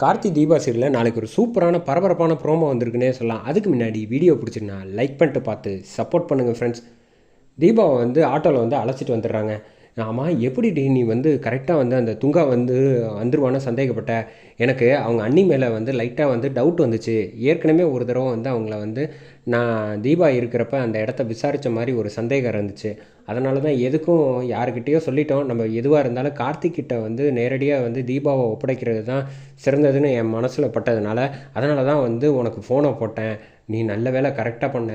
கார்த்தி தீபா சீரியலில் நாளைக்கு ஒரு சூப்பரான பரபரப்பான ப்ரோமோ வந்திருக்குன்னே சொல்லலாம். அதுக்கு முன்னாடி வீடியோ பிடிச்சிருந்தா லைக் பண்ணிட்டு பார்த்து சப்போர்ட் பண்ணுங்கள் ஃப்ரெண்ட்ஸ் தீபாவை வந்து ஆட்டோவில் வந்து அழைச்சிட்டு வந்துடுறாங்க. ஆமாம் எப்படி நீ வந்து கரெக்டாக வந்து அந்த துங்கா வந்து வந்துருவான்னு சந்தேகப்பட்ட? எனக்கு அவங்க அண்ணி மேலே வந்து லைட்டாக வந்து டவுட் வந்துச்சு. ஏற்கனவே ஒரு தடவை வந்து அவங்கள வந்து நான் தீபா இருக்கிறப்ப அந்த இடத்த விசாரித்த மாதிரி ஒரு சந்தேகம் இருந்துச்சு. அதனால தான் எதுக்கும் யாருக்கிட்டேயோ சொல்லிட்டோம். நம்ம எதுவாக இருந்தாலும் கார்த்திக்கிட்ட வந்து நேரடியாக வந்து தீபாவை ஒப்படைக்கிறது தான் சிறந்ததுன்னு என் மனசில் பட்டதுனால அதனால தான் வந்து உனக்கு ஃபோனை போட்டேன். நீ நல்ல வேலை கரெக்டாக பண்ண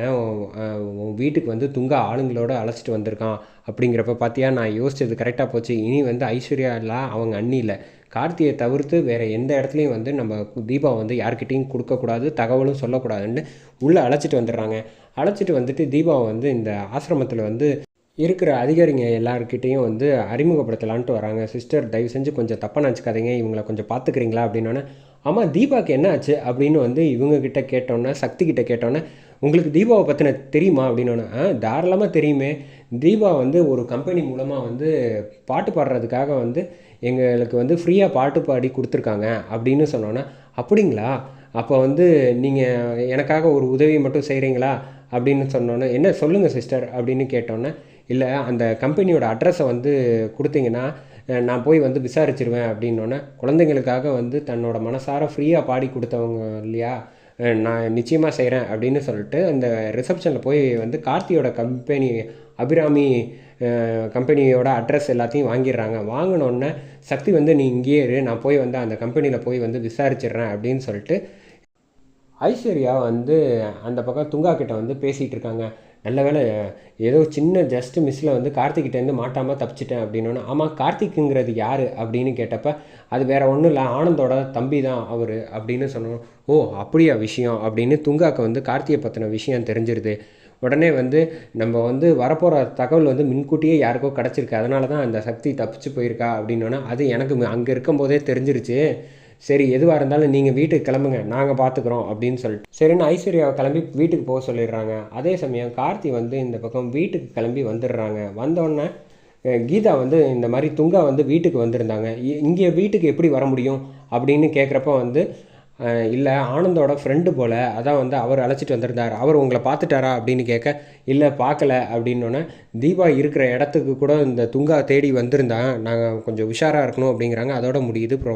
உன், வீட்டுக்கு வந்து துங்கா ஆளுங்களோட அழைச்சிட்டு வந்திருக்கான் அப்படிங்கிறப்ப பார்த்தியா நான் யோசிச்சது கரெக்டாக போச்சு. இனி வந்து ஐஸ்வர்யா இல்லை அவங்க அண்ணி இல்லை. கார்த்தியை தவிர்த்து வேறு எந்த இடத்துலையும் வந்து நம்ம தீபா வந்து யார்கிட்டையும் கொடுக்கக்கூடாது தகவலும் சொல்லக்கூடாதுன்னு உள்ளே அழைச்சிட்டு வந்துடுறாங்க. அழைச்சிட்டு வந்துட்டு தீபாவை வந்து இந்த ஆசிரமத்தில் வந்து இருக்கிற அதிகாரிங்க எல்லாருக்கிட்டேயும் வந்து அறிமுகப்படுத்தலான்ட்டு வராங்க. சிஸ்டர் தயவு செஞ்சு கொஞ்சம் தப்பாக நினச்சிக்காதீங்க. இவங்கள கொஞ்சம் பார்த்துக்கிறீங்களா அப்படின்னோடனே ஆமாம் தீபாவுக்கு என்ன ஆச்சு? அப்படின்னு வந்து இவங்கக்கிட்ட கேட்டோன்னே சக்தி கிட்ட கேட்டோன்னே உங்களுக்கு தீபாவை பற்றின தெரியுமா? அப்படின்னோன்னே ஆ தாராளமாக தெரியுமே. தீபா வந்து ஒரு கம்பெனி மூலமாக வந்து பாட்டு பாடுறதுக்காக வந்து எங்களுக்கு வந்து ஃப்ரீயாக பாட்டு பாடி கொடுத்துருக்காங்க. அப்படின்னு சொன்னோன்னே அப்படிங்களா? அப்போ வந்து நீங்கள் எனக்காக ஒரு உதவி மட்டும் செய்கிறீங்களா அப்படின்னு சொன்னோன்னே என்ன சொல்லுங்கள் சிஸ்டர்? அப்படின்னு கேட்டோன்னே இல்லை அந்த கம்பெனியோட அட்ரஸை வந்து கொடுத்தீங்கன்னா நான் போய் வந்து விசாரிச்சிருவேன் அப்படின்னோடனே குழந்தைங்களுக்காக வந்து தன்னோட மனசார ஃப்ரீயாக பாடி கொடுத்தவங்க இல்லையா நான் நிச்சயமாக செய்கிறேன் அப்படின்னு சொல்லிட்டு அந்த ரிசப்ஷனில் போய் வந்து கார்த்தியோட கம்பெனி அபிராமி கம்பெனியோட அட்ரஸ் எல்லாத்தையும் வாங்கிடுறாங்க. வாங்கினோடனே சக்தி வந்து நீ இங்கேயே இரு நான் போய் வந்து அந்த கம்பெனியில் போய் வந்து விசாரிச்சிடுறேன் அப்படின்னு சொல்லிட்டு ஐஸ்வர்யா வந்து அந்த பக்கம் துங்கா கிட்ட வந்து பேசிகிட்டு இருக்காங்க. நல்ல வேளை ஏதோ சின்ன ஜஸ்ட் மிஸ்ஸில் வந்து கார்த்திக்கிட்டேருந்து மாட்டாமல் தப்பிச்சிட்டேன் அப்படின்னோன்னே ஆமாம் கார்த்திக்குங்கிறது யார் அப்படின்னு கேட்டப்ப அது வேற ஒன்றும் இல்லை ஆனந்தோட தம்பி தான் அவர் அப்படின்னு சொன்னோம். ஓ அப்படியா விஷயம் அப்படின்னு துங்காக்கு வந்து கார்த்தியை பற்றின விஷயம் தெரிஞ்சிருது. உடனே வந்து நம்ம வந்து வரப்போகிற தகவல் வந்து முன்கூட்டியே யாருக்கோ கிடச்சிருக்கு. அதனால தான் அந்த சக்தி தப்பிச்சு போயிருக்கா அப்படின்னோன்னா அது எனக்கு அங்கே இருக்கும்போதே தெரிஞ்சிருச்சு. சரி எதுவாக இருந்தாலும் நீங்கள் வீட்டுக்கு கிளம்புங்க நாங்கள் பார்த்துக்குறோம் அப்படின்னு சொல்லிட்டு. சரின்னு ஐஸ்வர்யாவை கிளம்பி வீட்டுக்கு போக சொல்லிடுறாங்க. அதே சமயம் கார்த்தி வந்து இந்த பக்கம் வீட்டுக்கு கிளம்பி வந்துடுறாங்க. வந்தோடனே கீதா வந்து இந்த மாதிரி துங்கா வந்து வீட்டுக்கு வந்திருந்தாங்க. இ- இங்கே வீட்டுக்கு எப்படி வர முடியும் அப்படின்னு கேட்குறப்ப வந்து இல்லை ஆனந்தோட ஃப்ரெண்டு போல் அதான் வந்து அவர் அழைச்சிட்டு வந்திருந்தார். அவர் உங்களை பார்த்துட்டாரா அப்படின்னு கேட்க இல்லை பார்க்கல அப்படின்னோடனே தீபா இருக்கிற இடத்துக்கு கூட இந்த துங்கா தேடி வந்திருந்தா நாங்கள் கொஞ்சம் உஷாராக இருக்கணும் அப்படிங்கிறாங்க. அதோட முடியுது ப்ரோ